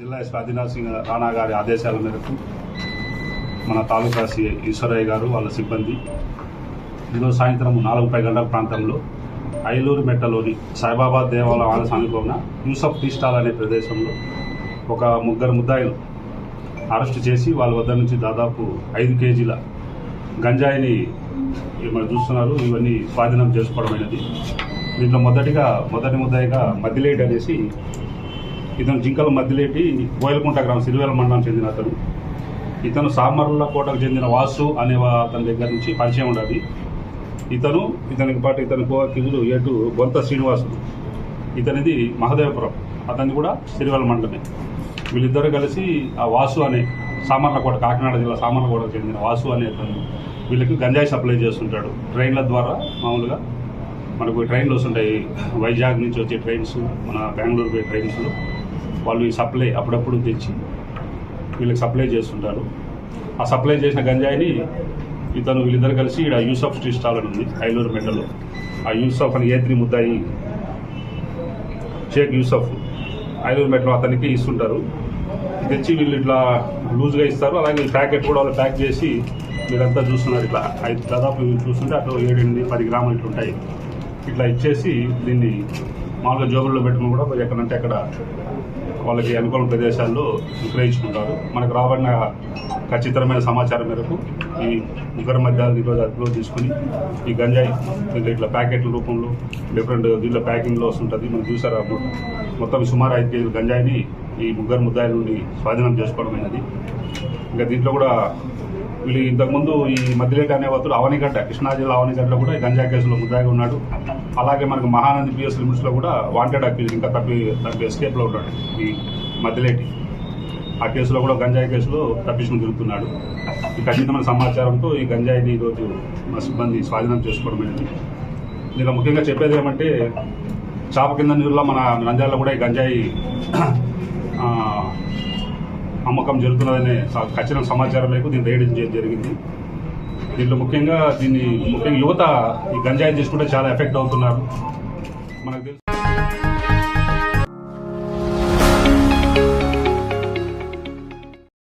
జిల్లా స్వాధీనాథ్ సింగ్ రాణా గారి ఆదేశాల మేరకు మన తాలూకా సి ఈశ్వరయ్య గారు వాళ్ళ సిబ్బంది ఈరోజు సాయంత్రం నాలుగు పై గంటల ప్రాంతంలో ఐలూరు మెట్టలోని సాయిబాబా దేవాలయం ఆలయ సమీపంలో యూసఫ్ టీ స్టాల్ అనే ప్రదేశంలో ఒక ముగ్గురు ముద్దాయిలు అరెస్ట్ చేసి వాళ్ళ వద్ద నుంచి దాదాపు ఐదు కేజీల గంజాయిని మనం చూస్తున్నారు ఇవన్నీ స్వాధీనం చేసుకోవడమైనది. దీంట్లో మొదటిగా మొదటి ముద్దాయిగా మద్దిలేడ్ అనేసి ఇతను జింకల మధ్యలేటి బోయలకుంట గ్రామం సిరివేల మండలం చెందిన అతను. ఇతను సామర్ల కోటకు చెందిన వాసు అనే అతని దగ్గర నుంచి పరిచయం ఉన్నది. ఇతను ఇతనికి పాటు ఇతని కోకిజులు ఎటు బొంత శ్రీనివాసుడు. ఇతనిది మహదేవపురం. అతని కూడా సిరివేల మండలమే. వీళ్ళిద్దరూ కలిసి ఆ వాసు అనే సామర్లకోట కాకినాడ జిల్లా సామర్లకోటకు చెందిన వాసు అనే అతను వీళ్ళకి గంజాయి సప్లై చేస్తుంటాడు. ట్రైన్ల ద్వారా మామూలుగా మనకు ట్రైన్లు వస్తుంటాయి. వైజాగ్ నుంచి వచ్చే ట్రైన్స్ మన బెంగళూరు పోయే ట్రైన్స్లో. వాళ్ళు ఈ సప్లై అప్పుడప్పుడు తెచ్చి వీళ్ళకి సప్లై చేస్తుంటారు. ఆ సప్లై చేసిన గంజాయిని ఇతను వీళ్ళిద్దరు కలిసి ఇక్కడ యూసఫ్ స్ట్రీట్ స్టాల్ అని ఉంది ఐలూరు మెట్టలో ఆ యూసఫ్ అని ఏ త్రీ ముద్దాయి షేక్ యూసఫ్ ఐలూరు మెట్టలో అతనికి ఇస్తుంటారు. తెచ్చి వీళ్ళు ఇట్లా లూజ్గా ఇస్తారు అలాగే ప్యాకెట్ కూడా వాళ్ళు ప్యాక్ చేసి మీరంతా చూస్తున్నారు. ఇట్లా ఐదు దాదాపు మీరు చూస్తుంటే అటు ఏడెనిమిది పది గ్రాములు ఇట్లా ఉంటాయి. ఇట్లా ఇచ్చేసి దీన్ని మామూలుగా జోబుల్లో పెట్టుకుని కూడా ఎక్కడంటే అక్కడ వాళ్ళకి అనుకూల ప్రదేశాల్లో విక్రయించుకుంటారు. మనకు రాబడిన ఖచ్చితమైన సమాచారం మేరకు ఈ ముగ్గర మధ్య ఈరోజు అదుపులో తీసుకుని ఈ గంజాయి దీంట్లో ఇట్లా ప్యాకెట్ల రూపంలో డిఫరెంట్ దీంట్లో ప్యాకింగ్లో వస్తుంటుంది. మనం చూసారా మొత్తం సుమారు ఐదు కేజీల గంజాయిని ఈ ముగ్గురు ముద్దాయిల నుండి స్వాధీనం చేసుకోవడమైనది. ఇంకా దీంట్లో కూడా వీళ్ళు ఇంతకుముందు ఈ మధ్యలేట అనే వస్తుడు అవనిగడ్డ కృష్ణా జిల్లా అవనిగడ్డలో కూడా ఈ గంజా కేసులో ముద్దాగా ఉన్నాడు. అలాగే మనకు మహానంది పిఎస్ లిమిట్స్లో కూడా వాంటెడ్ అక్యూజ్ ఇంకా తప్పి తప్పి ఎస్కేప్లో ఉన్నాడు ఈ మధ్యలేటి. ఆ కేసులో కూడా గంజాయి కేసులో తప్పించుకుని తిరుగుతున్నాడు. ఈ ఖచ్చితమైన సమాచారంతో ఈ గంజాయిని ఈరోజు మా సిబ్బంది స్వాధీనం చేసుకోవడమైనది దీనిలో ముఖ్యంగా చెప్పేది ఏమంటే చాప కింద నీరులో మన నంద్యాలలో కూడా ఈ గంజాయి అమ్మకం జరుగుతున్నదనే స- సమాచారం లేకు దీన్ని రేడ్ చేయడం జరిగింది. దీంట్లో ముఖ్యంగా దీన్ని ముఖ్యంగా యువత ఈ గంజాయి తీసుకుంటే చాలా ఎఫెక్ట్ అవుతున్నారు. మనకు తెలుసు